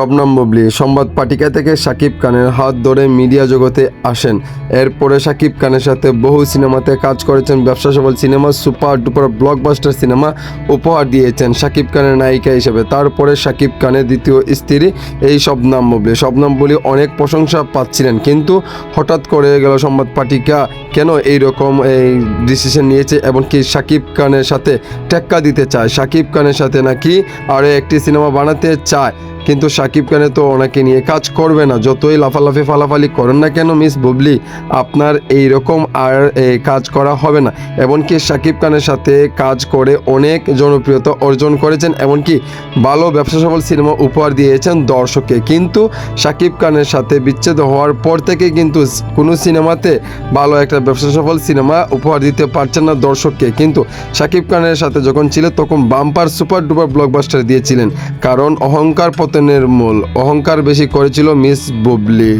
শবনম বুবলি, সংবাদ পাটিকা থেকে শাকিব খানের হাত ধরে মিডিয়া জগতে আসেন। এরপরে শাকিব খানের সাথে বহু সিনেমাতে কাজ করেছেন। ব্যবসা সফল cinema, super duper blockbuster cinema উপহার দিয়েছেন শাকিব খানের নায়িকা হিসেবে। তারপরে শাকিব খানের দ্বিতীয় স্ত্রী, এই শবনম বুবলি। শবনম বুবলি অনেক প্রশংসা পাচ্ছিলেন, কিন্তু হঠাৎ করে গেল সংবাদ পাটিকা, কেন এই রকম এই ডিসিশন নিয়েছে এবং কি শাকিব খানের সাথে টেক্কা দিতে চায়? শাকিব খানের সাথে নাকি আরও একটি সিনেমা বানাতে চায়? কিন্তু শাকিব খানে তো ওনাকে নিয়ে কাজ করবে না। যতই লাফালাফি ফালাফালি করেন না কেন, মিস বুবলি, আপনার এই রকম আর কাজ করা হবে না। এমনকি শাকিব খানের সাথে কাজ করে অনেক জনপ্রিয়তা অর্জন করেছেন, এমনকি ভালো ব্যবসা সফল সিনেমা উপহার দিয়েছেন দর্শককে। কিন্তু শাকিব খানের সাথে বিচ্ছেদ হওয়ার পর থেকে কিন্তু কোনো সিনেমাতে ভালো একটা ব্যবসা সফল সিনেমা উপহার দিতে পারছেন না দর্শককে। কিন্তু শাকিব খানের সাথে যখন ছিল, তখন বাম্পার সুপার ডুপার ব্লকবাস্টার দিয়েছিলেন, কারণ অহংকার পতনের মূল। অহংকার বেশি করেছিল মিস বুবলি।